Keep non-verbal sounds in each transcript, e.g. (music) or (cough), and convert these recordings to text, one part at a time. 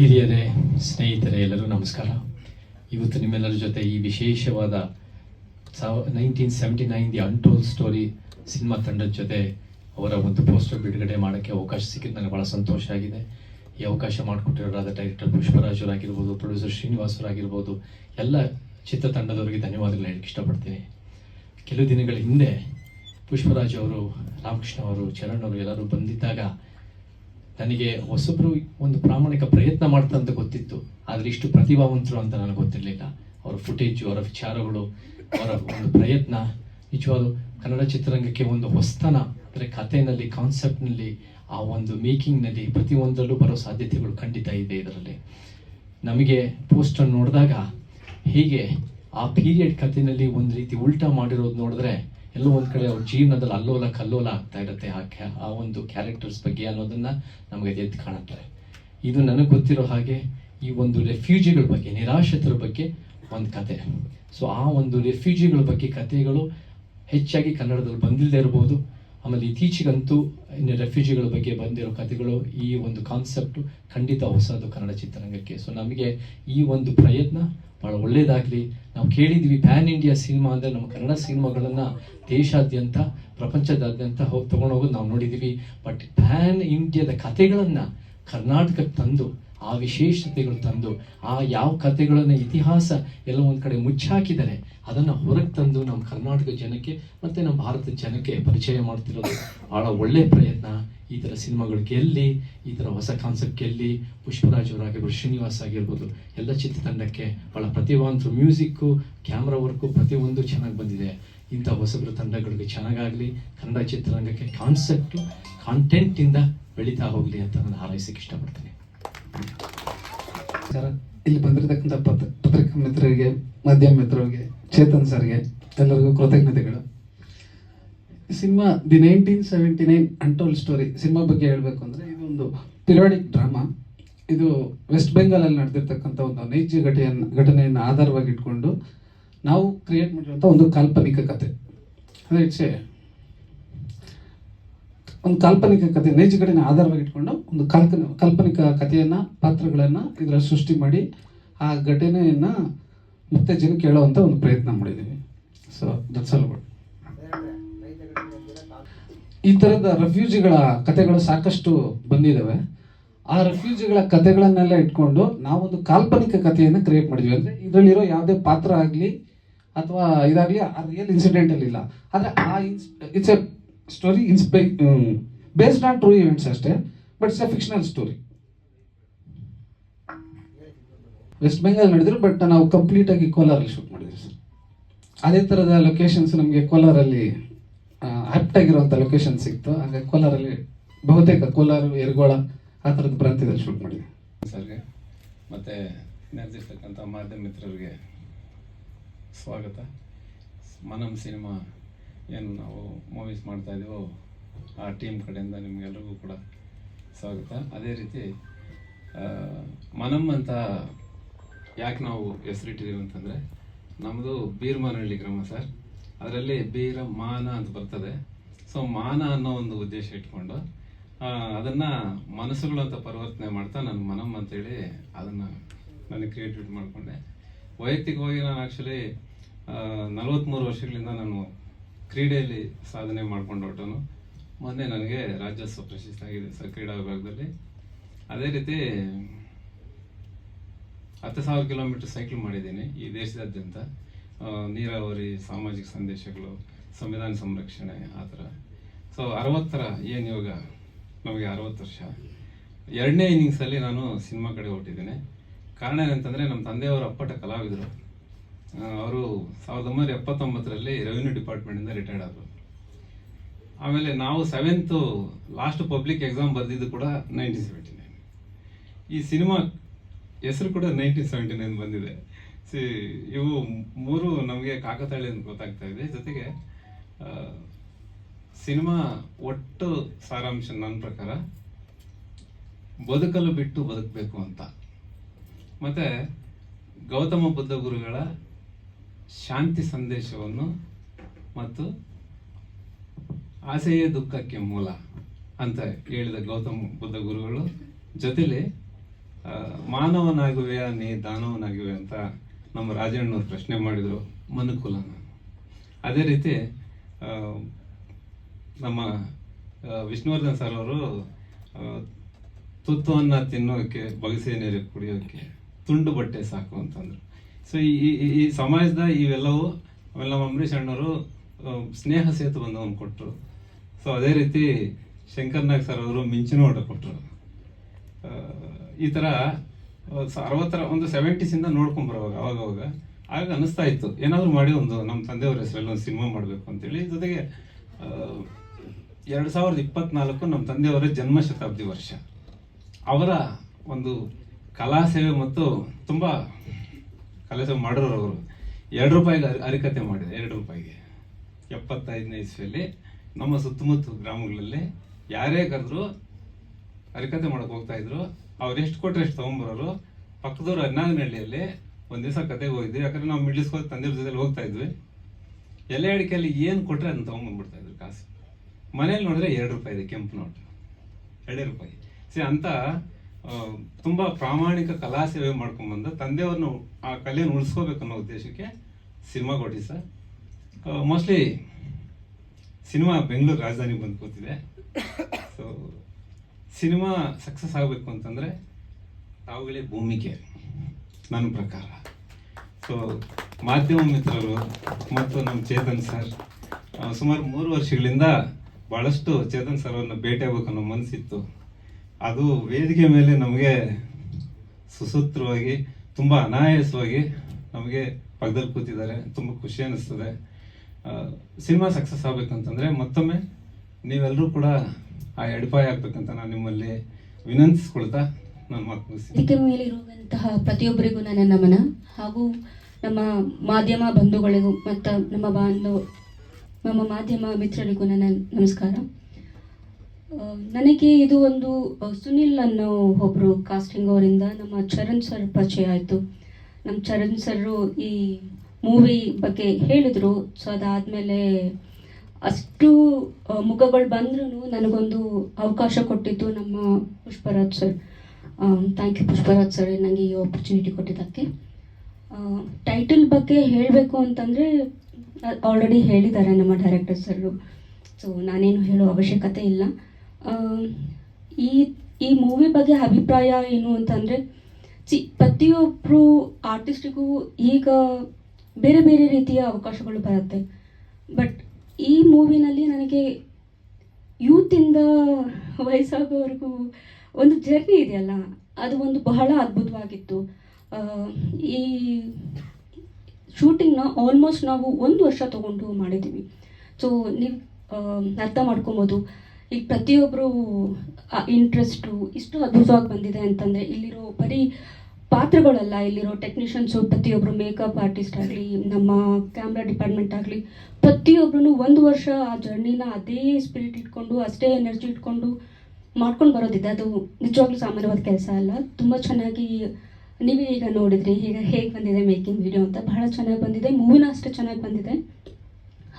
ಹಿರಿಯರೇ, ಸ್ನೇಹಿತರೆ, ಎಲ್ಲರೂ ನಮಸ್ಕಾರ. ಇವತ್ತು ನಿಮ್ಮೆಲ್ಲರ ಜೊತೆ ಈ ವಿಶೇಷವಾದ ಸಾವ nineteen seventy nine the untold story cinema ತಂಡದ ಜೊತೆ ಅವರ ಒಂದು ಪೋಸ್ಟರ್ ಬಿಡುಗಡೆ ಮಾಡೋಕ್ಕೆ ಅವಕಾಶ ಸಿಕ್ಕಿದ್ದು ನನಗೆ ಭಾಳ ಸಂತೋಷ ಆಗಿದೆ. ಈ ಅವಕಾಶ ಮಾಡಿಕೊಟ್ಟಿರೋರಾದ ಡೈರೆಕ್ಟರ್ ಪುಷ್ಪರಾಜರಾಗಿರ್ಬೋದು ಪ್ರೊಡ್ಯೂಸರ್ ಶ್ರೀನಿವಾಸರಾಗಿರ್ಬೋದು ಎಲ್ಲ ಚಿತ್ರತಂಡದವರಿಗೆ ಧನ್ಯವಾದಗಳು ಹೇಳಕ್ಕೆ ಇಷ್ಟಪಡ್ತೀನಿ. ಕೆಲವು ದಿನಗಳ ಹಿಂದೆ ಪುಷ್ಪರಾಜ್ ಅವರು, ರಾಮಕೃಷ್ಣ ಅವರು, ಚರಣ್ ಅವರು ಎಲ್ಲರೂ ಬಂದಿದ್ದಾಗ ನನಗೆ ಹೊಸಬರು ಒಂದು ಪ್ರಾಮಾಣಿಕ ಪ್ರಯತ್ನ ಮಾಡ್ತಾ ಅಂತ ಗೊತ್ತಿತ್ತು. ಆದರೆ ಇಷ್ಟು ಪ್ರತಿಭಾವಂತರು ಅಂತ ನನಗೆ ಗೊತ್ತಿರಲಿಲ್ಲ. ಅವರ ಫುಟೇಜು ಅವರ ವಿಚಾರಗಳು, ಅವರ ಒಂದು ಪ್ರಯತ್ನ. ನಿಜವಾದ ಕನ್ನಡ ಚಿತ್ರರಂಗಕ್ಕೆ ಒಂದು ಹೊಸ್ತನ, ಅಂದರೆ ಕಥೆನಲ್ಲಿ ಕಾನ್ಸೆಪ್ಟ್ನಲ್ಲಿ ಆ ಒಂದು ಮೇಕಿಂಗ್ನಲ್ಲಿ ಪ್ರತಿಯೊಂದರಲ್ಲೂ ಬರೋ ಸಾಧ್ಯತೆಗಳು ಖಂಡಿತ ಇದೆ ಇದರಲ್ಲಿ. ನಮಗೆ ಪೋಸ್ಟರ್ ನೋಡಿದಾಗ, ಹೀಗೆ ಆ ಪೀರಿಯಡ್ ಕಥೆನಲ್ಲಿ ಒಂದು ರೀತಿ ಉಲ್ಟಾ ಮಾಡಿರೋದು ನೋಡಿದ್ರೆ ಎಲ್ಲೋ ಒಂದು ಕಡೆ ಅವ್ರ ಜೀವನದಲ್ಲಿ ಅಲ್ಲೋಲ ಕಲ್ಲೋಲ ಆಗ್ತಾ ಇರುತ್ತೆ ಆ ಕ್ಯಾ ಆ ಒಂದು ಕ್ಯಾರೆಕ್ಟರ್ಸ್ ಬಗ್ಗೆ ಅನ್ನೋದನ್ನು ನಮಗೆ ಎದ್ದು ಕಾಣುತ್ತೆ ಇದು ನನಗೆ ಗೊತ್ತಿರೋ ಹಾಗೆ ಈ ಒಂದು ರೆಫ್ಯೂಜಿಗಳ ಬಗ್ಗೆ, ನಿರಾಶ್ರಿತರ ಬಗ್ಗೆ ಒಂದು ಕತೆ. ಸೊ ಆ ಒಂದು ರೆಫ್ಯೂಜಿಗಳ ಬಗ್ಗೆ ಕಥೆಗಳು ಹೆಚ್ಚಾಗಿ ಕನ್ನಡದಲ್ಲಿ ಬಂದಿಲ್ಲದೆ ಇರ್ಬೋದು. ಆಮೇಲೆ ಇತ್ತೀಚೆಗಂತೂ ಇನ್ನು ರೆಫ್ಯೂಜಿಗಳ ಬಗ್ಗೆ ಬಂದಿರೋ ಕಥೆಗಳು ಈ ಒಂದು ಕಾನ್ಸೆಪ್ಟು ಖಂಡಿತ ಹೊಸದು ಕನ್ನಡ ಚಿತ್ರರಂಗಕ್ಕೆ. ಸೊ ನಮಗೆ ಈ ಒಂದು ಪ್ರಯತ್ನ ಭಾಳ ಒಳ್ಳೆಯದಾಗಲಿ ನಾವು ಕೇಳಿದ್ವಿ ಪ್ಯಾನ್ ಇಂಡಿಯಾ ಸಿನಿಮಾ ಅಂದರೆ ನಮ್ಮ ಕನ್ನಡ ಸಿನಿಮಾಗಳನ್ನು ದೇಶಾದ್ಯಂತ, ಪ್ರಪಂಚದಾದ್ಯಂತ ಹೋಗಿ ತೊಗೊಂಡೋಗೋದು ನಾವು ನೋಡಿದ್ದೀವಿ ಬಟ್ ಪ್ಯಾನ್ ಇಂಡಿಯಾದ ಕಥೆಗಳನ್ನು ಕರ್ನಾಟಕಕ್ಕೆ ತಂದು ಆ ವಿಶೇಷತೆಗಳು ತಂದು, ಆ ಯಾವ ಕಥೆಗಳನ್ನು ಇತಿಹಾಸ ಎಲ್ಲ ಒಂದು ಕಡೆ ಮುಚ್ಚಾಕಿದ್ದಾರೆ ಅದನ್ನು ಹೊರಗೆ ತಂದು ನಮ್ಮ ಕರ್ನಾಟಕ ಜನಕ್ಕೆ ಮತ್ತು ನಮ್ಮ ಭಾರತದ ಜನಕ್ಕೆ ಪರಿಚಯ ಮಾಡ್ತಿರೋದು ಭಾಳ ಒಳ್ಳೆಯ ಪ್ರಯತ್ನ. ಈ ಥರ ಸಿನಿಮಾಗಳು ಗೆಲ್ಲಿ ಈ ಥರ ಹೊಸ ಕಾನ್ಸೆಪ್ಟ್ ಗೆಲ್ಲಿ ಪುಷ್ಪರಾಜ್ ಅವರಾಗಿರ್ಬೋದು ಶ್ರೀನಿವಾಸ್ ಆಗಿರ್ಬೋದು, ಎಲ್ಲ ಚಿತ್ರತಂಡಕ್ಕೆ ಭಾಳ ಪ್ರತಿಭಾವಂತರು ಮ್ಯೂಸಿಕ್ಕು ಕ್ಯಾಮ್ರಾ ವರ್ಕು ಪ್ರತಿಯೊಂದು ಚೆನ್ನಾಗಿ ಬಂದಿದೆ. ಇಂಥ ಹೊಸಬ್ರ ತಂಡಗಳಿಗೆ ಚೆನ್ನಾಗಾಗಲಿ, ಕನ್ನಡ ಚಿತ್ರರಂಗಕ್ಕೆ ಕಾನ್ಸೆಪ್ಟು ಕಾಂಟೆಂಟಿಂದ ಬೆಳೀತಾ ಹೋಗಲಿ ಅಂತ ನಾನು ಹಾರೈಸಕ್ಕೆ ಇಷ್ಟಪಡ್ತೀನಿ. ಸರ್, ಇಲ್ಲಿ ಬಂದಿರತಕ್ಕಂಥ ಪತ್ರ ಪತ್ರಿಕಾ ಮಿತ್ರರಿಗೆ ಮಾಧ್ಯಮ ಮಿತ್ರರಿಗೆ ಚೇತನ್ ಸರ್ಗೆ, ಎಲ್ಲರಿಗೂ ಕೃತಜ್ಞತೆಗಳು. Cinema, the nineteen seventy nine untold story cinema ಬಗ್ಗೆ ಹೇಳಬೇಕು ಅಂದರೆ ಇದೊಂದು ಪಿರಿಯಾಡಿಕ್ ಡ್ರಾಮಾ. ಇದು ವೆಸ್ಟ್ ಬೆಂಗಾಲಲ್ಲಿ ನಡೆದಿರ್ತಕ್ಕಂಥ ಒಂದು ನೈಜ ಘಟೆಯನ್ನು ಘಟನೆಯನ್ನು ಆಧಾರವಾಗಿ ಇಟ್ಕೊಂಡು ನಾವು ಕ್ರಿಯೇಟ್ ಮಾಡಿರುವಂಥ ಒಂದು ಕಾಲ್ಪನಿಕ ಕತೆ. ಅಂದರೆ ಇಟ್ಸ್ ಒಂದು ಕಾಲ್ಪನಿಕ ಕಥೆ ನೈಜ ಘಟನೆ ಆಧಾರವಾಗಿ ಇಟ್ಕೊಂಡು ಒಂದು ಕಾಲ್ಪನ, ಕಾಲ್ಪನಿಕ ಕಥೆಯನ್ನ, ಪಾತ್ರಗಳನ್ನ ಇದರಲ್ಲಿ ಸೃಷ್ಟಿ ಮಾಡಿ ಆ ಘಟನೆಯನ್ನ ಮತ್ತೆ ಜನ ಹೇಳುವಂತ ಒಂದು ಪ್ರಯತ್ನ ಮಾಡಿದ್ದೀವಿ ಸೊ ದಟ್ಸ್ ಆಲ್ ಗುಡ್ ಈ ತರದ ರೆಫ್ಯೂಜಿಗಳ ಕಥೆಗಳು ಸಾಕಷ್ಟು ಬಂದಿದ್ದಾವೆ ಆ ರೆಫ್ಯೂಜಿಗಳ ಕಥೆಗಳನ್ನೆಲ್ಲ ಇಟ್ಕೊಂಡು ನಾವೊಂದು ಕಾಲ್ಪನಿಕ ಕಥೆಯನ್ನು ಕ್ರಿಯೇಟ್ ಮಾಡಿದ್ವಿ. ಅಂದ್ರೆ ಇದರಲ್ಲಿರೋ ಯಾವುದೇ ಪಾತ್ರ ಆಗಲಿ ಅಥವಾ ಇದಾಗಲಿ ಆ ರಿಯಲ್ ಇನ್ಸಿಡೆಂಟ್ ಅಲ್ಲಿ ಇಲ್ಲ. ಆದರೆ ಆ it's a story inspired based on true events ಅಷ್ಟೇ but it's a fictional story West Bengal ನಡೆದ್ರು but ನಾವು ಕಂಪ್ಲೀಟ್ ಆಗಿ ಕೋಲಾರಲ್ಲಿ ಶೂಟ್ ಮಾಡಿದ್ವಿ ಸರ್. ಅದೇ ಥರದ ಲೊಕೇಶನ್ಸ್ ನಮಗೆ ಕೋಲಾರಲ್ಲಿ ಆಪ್ಟ್ ಆಗಿರುವಂಥ ಲೊಕೇಶನ್ ಸಿಕ್ತು. ಹಾಗೆ ಕೋಲಾರಲ್ಲಿ ಬಹುತೇಕ ಕೋಲಾರ ಯರಗೋಳ ಆ ಥರದ ಪ್ರಾಂತ್ಯದಲ್ಲಿ ಶೂಟ್ ಮಾಡಿದ್ವಿ. ಸರ್ಗೆ, ಮತ್ತು ನೆರೆದಿರ್ತಕ್ಕಂಥ ಮಾಧ್ಯಮ ಮಿತ್ರರಿಗೆ ಸ್ವಾಗತ. ಮನಂ ಸಿನಿಮಾ ಏನು ನಾವು ಮೂವೀಸ್ ಮಾಡ್ತಾ ಇದೀವೋ, ಆ ಟೀಮ್ ಕಡೆಯಿಂದ ನಿಮಗೆಲ್ಲರಿಗೂ ಕೂಡ ಸ್ವಾಗತ. ಅದೇ ರೀತಿ ಮನಮ್ ಮನಂ ಅಂತ ಯಾಕೆ ನಾವು ಹೆಸರಿಟ್ಟಿದ್ದೀವಿ ಅಂತಂದರೆ ನಮ್ಮದು ಬೀರ್ಮಾನಹಳ್ಳಿ ಗ್ರಾಮ ಸರ್. ಅದರಲ್ಲಿ ಬೀರ ಮಾನ ಅಂತ ಬರ್ತದೆ. ಸೊ ಮಾನ ಅನ್ನೋ ಒಂದು ಉದ್ದೇಶ ಇಟ್ಕೊಂಡು ಅದನ್ನು ಅದನ್ನ ಮನಸ್ಸುಗಳು ಅಂತ ಪರಿವರ್ತನೆ ಮಾಡ್ತಾ ನಾನು ಮನಮ್ ಅಂತೇಳಿ ಅದನ್ನು ನಾನು ಕ್ರಿಯೇಟಿವಿಟಿ ಮಾಡಿಕೊಂಡೆ. ವೈಯಕ್ತಿಕವಾಗಿ ನಾನು ಆ್ಯಕ್ಚುಲಿ ನಲವತ್ತ್ಮೂರು ವರ್ಷಗಳಿಂದ ನಾನು ಕ್ರೀಡೆಯಲ್ಲಿ ಸಾಧನೆ ಮಾಡ್ಕೊಂಡು ಹೊಟ್ಟನು ಮೊನ್ನೆ ನನಗೆ ರಾಜ್ಯೋತ್ಸವ ಪ್ರಶಸ್ತಿ ಆಗಿದೆ ಸರ್, ಕ್ರೀಡಾ ವಿಭಾಗದಲ್ಲಿ. ಅದೇ ರೀತಿ ಹತ್ತು ಸಾವಿರ ಕಿಲೋಮೀಟರ್ ಸೈಕ್ಲ್ ಮಾಡಿದ್ದೀನಿ ಈ ದೇಶದಾದ್ಯಂತ. ನೀರಾವರಿ, ಸಾಮಾಜಿಕ ಸಂದೇಶಗಳು, ಸಂವಿಧಾನ ಸಂರಕ್ಷಣೆ, ಆ ಥರ. ಸೊ ಅರವತ್ತರ ಏನು ಇವಾಗ ನಮಗೆ ಅರವತ್ತು ವರ್ಷ. ಎರಡನೇ ಇನ್ನಿಂಗ್ಸಲ್ಲಿ ನಾನು ಸಿನಿಮಾ ಕಡೆ ಹೊಟ್ಟಿದ್ದೀನಿ ಕಾರಣ ಏನಂತಂದರೆ, ನಮ್ಮ ತಂದೆಯವರು ಅಪ್ಪಟ ಕಲಾವಿದರು. ಅವರು ಸಾವಿರದ ಒಂಬೈನೂರ ಎಪ್ಪತ್ತೊಂಬತ್ತರಲ್ಲಿ ರೆವಿನ್ಯೂ ಡಿಪಾರ್ಟ್ಮೆಂಟಿಂದ ರಿಟೈರ್ಡ್ ಆದರು. ಆಮೇಲೆ ನಾವು ಸೆವೆಂತು ಲಾಸ್ಟ್ ಪಬ್ಲಿಕ್ ಎಕ್ಸಾಮ್ ಬರೆದಿದ್ದು ಕೂಡ ನೈನ್ಟೀನ್ ಸೆವೆಂಟಿ ನೈನ್ ಈ ಸಿನಿಮಾ ಹೆಸರು ಕೂಡ ನೈನ್ಟೀನ್ ಸೆವೆಂಟಿ ನೈನ್ ಬಂದಿದೆ. ಸಿ, ಇವು ಮೂರು ನಮಗೆ ಕಾಕತಾಳಿ ಅಂತ ಗೊತ್ತಾಗ್ತಾ ಇದೆ. ಜೊತೆಗೆ ಸಿನಿಮಾ ಒಟ್ಟು ಸಾರಾಂಶ ನನ್ನ ಪ್ರಕಾರ ಬದುಕಲು ಬಿಟ್ಟು ಬದುಕಬೇಕು ಅಂತ. ಮತ್ತು ಗೌತಮ ಬುದ್ಧ ಗುರುಗಳ ಶಾಂತಿ ಸಂದೇಶವನ್ನು ಮತ್ತು ಆಸೆಯ ದುಃಖಕ್ಕೆ ಮೂಲ ಅಂತ ಹೇಳಿದ ಗೌತಮ ಬುದ್ಧ ಗುರುಗಳು ಜೊತೆಲಿ ಮಾನವನಾಗುವೆ ನೀ ದಾನವನಾಗಿವೆ ಅಂತ ನಮ್ಮ ರಾಜಣ್ಣವ್ರು ಪ್ರಶ್ನೆ ಮಾಡಿದರು ಮನುಕುಲನ ಅದೇ ರೀತಿ ನಮ್ಮ ವಿಷ್ಣುವರ್ಧನ್ ಸರ್ ಅವರು ತುತ್ತವನ್ನು ತಿನ್ನೋಕ್ಕೆ ತಿನ್ನೋಕೆ, ಬಗಸೆ ನೀರು ಕುಡಿಯೋಕ್ಕೆ ತುಂಡು ಬಟ್ಟೆ ಸಾಕು ಅಂತಂದ್ರು. ಸೊ ಈ ಸಮಾಜದ ಇವೆಲ್ಲವೂ ಆಮೇಲೆ ನಮ್ಮ ಅಂಬರೀಷ್ ಅಣ್ಣವರು ಸ್ನೇಹ ಸೇತು ಬಂದವನ್ನು ಕೊಟ್ಟರು. ಸೊ ಅದೇ ರೀತಿ ಶಂಕರ್ ನಾಗ್ ಸರ್ ಅವರು ಮಿಂಚಿನ ಓಟ ಕೊಟ್ಟರು. ಈ ಥರ ಅರವತ್ತರ, ಒಂದು ಸೆವೆಂಟೀಸಿಂದ ನೋಡ್ಕೊಂಬರುವಾಗ ಅವಾಗ ಅವಾಗ ಆಗ ಅನಿಸ್ತಾ ಇತ್ತು. ಏನಾದರೂ ಮಾಡಿ ಒಂದು ನಮ್ಮ ತಂದೆಯವ್ರ ಹೆಸರಲ್ಲಿ ಒಂದು ಸಿನಿಮಾ ಮಾಡಬೇಕು ಅಂತೇಳಿ. ಜೊತೆಗೆ ಎರಡು ಸಾವಿರದ ಇಪ್ಪತ್ನಾಲ್ಕು ನಮ್ಮ ತಂದೆಯವರ ಜನ್ಮ ಶತಾಬ್ದಿ ವರ್ಷ. ಅವರ ಒಂದು ಕಲಾ ಸೇವೆ ಮತ್ತು ತುಂಬ ಕಲಾ ಮಾಡೋರು ಅವರು. ಎರಡು ರೂಪಾಯಿಗೆ ಅರಿ- ಅರಿಕತೆ ಮಾಡಿದೆ, ಎರಡು ರೂಪಾಯಿಗೆ. ಎಪ್ಪತ್ತೈದನೇ ಇಸ್ವಿಯಲ್ಲಿ ನಮ್ಮ ಸುತ್ತಮುತ್ತ ಗ್ರಾಮಗಳಲ್ಲಿ ಯಾರೇ ಕರೆದ್ರು ಅರಿಕತೆ ಮಾಡಕ್ಕೆ ಹೋಗ್ತಾ ಇದ್ರು. ಅವ್ರು ಎಷ್ಟು ಕೊಟ್ಟರೆ ಎಷ್ಟು ತೊಗೊಂಬರೋರು. ಪಕ್ಕದವ್ರು ಅನ್ನಾಗನಹಳ್ಳಿಯಲ್ಲಿ ಒಂದು ದಿವಸ ಕತೆಗೆ ಹೋಗಿದ್ವಿ. ಯಾಕಂದ್ರೆ ನಾವು ಮಿಡ್ಲ್ ಸ್ಕೂಲ್ ತಂದೆಯವ್ರ ಜೊತೆ ಹೋಗ್ತಾ ಇದ್ವಿ. ಎಲೆ ಅಡಿಕೆಯಲ್ಲಿ ಏನು ಕೊಟ್ರೆ ಅದನ್ನ ತೊಗೊಂಬಂದ್ಬಿಡ್ತಾ ಇದ್ರು ಕಾಸು. ಮನೇಲಿ ನೋಡಿದ್ರೆ ಎರಡು ರೂಪಾಯಿ ಇದೆ, ಕೆಂಪು ನೋಟು. ಎರಡೇ ರೂಪಾಯಿ. ಸಿ ಅಂತ ತುಂಬಾ ಪ್ರಾಮಾಣಿಕ ಕಲಾ ಸೇವೆ ಮಾಡ್ಕೊಂಡ್ಬಂದ ತಂದೆಯವ್ರನ್ನ ಆ ಕಲೆಯನ್ನು ಉಳಿಸ್ಕೋಬೇಕು ಅನ್ನೋ ಉದ್ದೇಶಕ್ಕೆ ಸಿನಿಮಾ ಕೊಟ್ಟಿ ಸರ್. ಮೋಸ್ಟ್ಲಿ ಸಿನಿಮಾ ಬೆಂಗಳೂರು ರಾಜಧಾನಿ ಬಂದು ಕೂತಿದೆ. ಸೊ ಸಿನಿಮಾ ಸಕ್ಸಸ್ ಆಗಬೇಕು ಅಂತಂದ್ರೆ ತಾವುಗಳೇ ಭೂಮಿಕೆ, ನನ್ನ ಪ್ರಕಾರ. ಸೊ ಮಾಧ್ಯಮ ಮಿತ್ರರು ಮತ್ತು ನಮ್ಮ ಚೇತನ್ ಸರ್ ಸುಮಾರು ಮೂರು ವರ್ಷಗಳಿಂದ ಬಹಳಷ್ಟು ಚೇತನ್ ಸರ್ ಅವ್ರನ್ನ ಭೇಟಿ ಆಗ್ಬೇಕು ಅನ್ನೋ ಮನಸ್ಸಿತ್ತು. ಅದು ವೇದಿಕೆ ಮೇಲೆ ನಮಗೆ ಸುಸೂತ್ರವಾಗಿ, ತುಂಬ ಅನಾಯಾಸವಾಗಿ ನಮಗೆ ಪಕ್ಕದಲ್ಲಿ ಕೂತಿದ್ದಾರೆ. ತುಂಬ ಖುಷಿ ಅನ್ನಿಸ್ತದೆ ಸಿನಿಮಾ ಸಕ್ಸಸ್ ಆಗಬೇಕಂತಂದರೆ ಮತ್ತೊಮ್ಮೆ ನೀವೆಲ್ಲರೂ ಕೂಡ ಆ ಎಡಪಾಯ ಆಗ್ಬೇಕಂತ ನಾನು ನಿಮ್ಮಲ್ಲಿ ವಿನಂತಿಸ್ಕೊಳ್ತಾ ನಾನು ಮಾತು ಮೇಲಿರುವಂತಹ ಪ್ರತಿಯೊಬ್ಬರಿಗೂ ನನ್ನ ನಮನ. ಹಾಗೂ ನಮ್ಮ ಮಾಧ್ಯಮ ಬಂಧುಗಳಿಗೂ ಮತ್ತು ನಮ್ಮ ಬಾಂಧವ, ನಮ್ಮ ಮಾಧ್ಯಮ ಮಿತ್ರರಿಗೂ ನನ್ನ ನಮಸ್ಕಾರ. ನನಗೆ ಇದು ಒಂದು ಸುನಿಲ್ ಅನ್ನೋ ಒಬ್ಬರು ಕಾಸ್ಟಿಂಗ್ ಅವರಿಂದ ನಮ್ಮ ಚರಣ್ ಸರ್ ಪರಿಚಯ ಆಯಿತು. ನಮ್ಮ ಚರಣ್ ಸರ್ರು ಈ ಮೂವಿ ಬಗ್ಗೆ ಹೇಳಿದರು. ಸೊ ಅದಾದಮೇಲೆ ಅಷ್ಟು ಮುಖಗಳು ಬಂದ್ರೂ ನನಗೊಂದು ಅವಕಾಶ ಕೊಟ್ಟಿದ್ದು ನಮ್ಮ Pushparaj sir. Thank you Pushparaj sir ನನಗೆ ಈ ಆಪರ್ಚುನಿಟಿ ಕೊಟ್ಟಿದ್ದಕ್ಕೆ. ಟೈಟಲ್ ಬಗ್ಗೆ ಹೇಳಬೇಕು ಅಂತಂದರೆ ಆಲ್ರೆಡಿ ಹೇಳಿದ್ದಾರೆ ನಮ್ಮ ಡೈರೆಕ್ಟರ್ ಸರ್ ಸೊ ನಾನೇನು ಹೇಳೋ ಅವಶ್ಯಕತೆ ಇಲ್ಲ. ಈ ಈ ಮೂವಿ ಬಗ್ಗೆ ಅಭಿಪ್ರಾಯ ಏನು ಅಂತಂದರೆ ಚಿ ಪ್ರತಿಯೊಬ್ಬರು ಆರ್ಟಿಸ್ಟಿಗೂ ಈಗ ಬೇರೆ ಬೇರೆ ರೀತಿಯ ಅವಕಾಶಗಳು ಬರುತ್ತೆ. ಬಟ್ ಈ ಮೂವಿನಲ್ಲಿ ನನಗೆ ಯೂತಿಂದ ವಯಸ್ಸಾಗೋವರೆಗೂ ಒಂದು ಜರ್ನಿ ಇದೆಯಲ್ಲ, ಅದು ಒಂದು ಬಹಳ ಅದ್ಭುತವಾಗಿತ್ತು. ಈ ಶೂಟಿಂಗ್ನ ಆಲ್ಮೋಸ್ಟ್ ನಾವು ಒಂದು ವರ್ಷ ತಗೊಂಡು ಮಾಡಿದ್ದೀವಿ. ಸೊ ನೀವು ಅರ್ಥ ಮಾಡ್ಕೊಬೋದು. ಈಗ ಪ್ರತಿಯೊಬ್ಬರು ಇಂಟ್ರೆಸ್ಟು ಇಷ್ಟು ಅದ್ಭುತವಾಗಿ ಬಂದಿದೆ ಅಂತಂದರೆ ಇಲ್ಲಿರೋ ಬರೀ ಪಾತ್ರಗಳಲ್ಲ, ಇಲ್ಲಿರೋ ಟೆಕ್ನಿಷಿಯನ್ಸು ಪ್ರತಿಯೊಬ್ಬರು ಮೇಕಪ್ ಆರ್ಟಿಸ್ಟ್ ಆಗಲಿ, ನಮ್ಮ ಕ್ಯಾಮ್ರಾ ಡಿಪಾರ್ಟ್ಮೆಂಟ್ ಆಗಲಿ ಪ್ರತಿಯೊಬ್ಬರೂ ಒಂದು ವರ್ಷ ಆ ಜರ್ನಿನ ಅದೇ ಸ್ಪಿರಿಟ್ ಇಟ್ಕೊಂಡು, ಅಷ್ಟೇ ಎನರ್ಜಿ ಇಟ್ಕೊಂಡು ಮಾಡ್ಕೊಂಡು ಬರೋದಿದೆ. ಅದು ನಿಜವಾಗ್ಲೂ ಸಾಮಾನ್ಯವಾದ ಕೆಲಸ ಅಲ್ಲ. ತುಂಬ ಚೆನ್ನಾಗಿ ನೀವೇ ಈಗ ನೋಡಿದ್ರಿ, ಈಗ ಹೇಗೆ ಬಂದಿದೆ ಮೇಕಿಂಗ್ ವಿಡಿಯೋ ಅಂತ. ಬಹಳ ಚೆನ್ನಾಗಿ ಬಂದಿದೆ ಮೂವಿನ ಅಷ್ಟೇ ಚೆನ್ನಾಗಿ ಬಂದಿದೆ.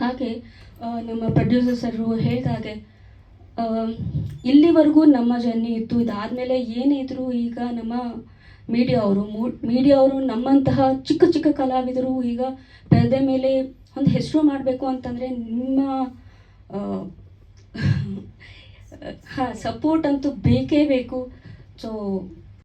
ಹಾಗೆ ನಮ್ಮ ಪ್ರೊಡ್ಯೂಸರ್ಸರು ಹೇಳಿದಾಗೆ ಇಲ್ಲಿವರೆಗೂ ನಮ್ಮ ಜರ್ನಿ ಇತ್ತು. ಇದಾದಮೇಲೆ ಏನಿದ್ರು ಈಗ ನಮ್ಮ ಮೀಡಿಯಾ ಅವರು ಮೀಡಿಯಾ ಅವರು ನಮ್ಮಂತಹ ಚಿಕ್ಕ ಚಿಕ್ಕ ಕಲಾವಿದರು ಈಗ ಪರದೆ ಮೇಲೆ ಒಂದು ಹೆಸರು ಮಾಡಬೇಕು ಅಂತಂದರೆ ನಿಮ್ಮ ಹಾಂ ಸಪೋರ್ಟ್ (laughs) ಅಂತೂ ಬೇಕೇ ಬೇಕು. ಸೊ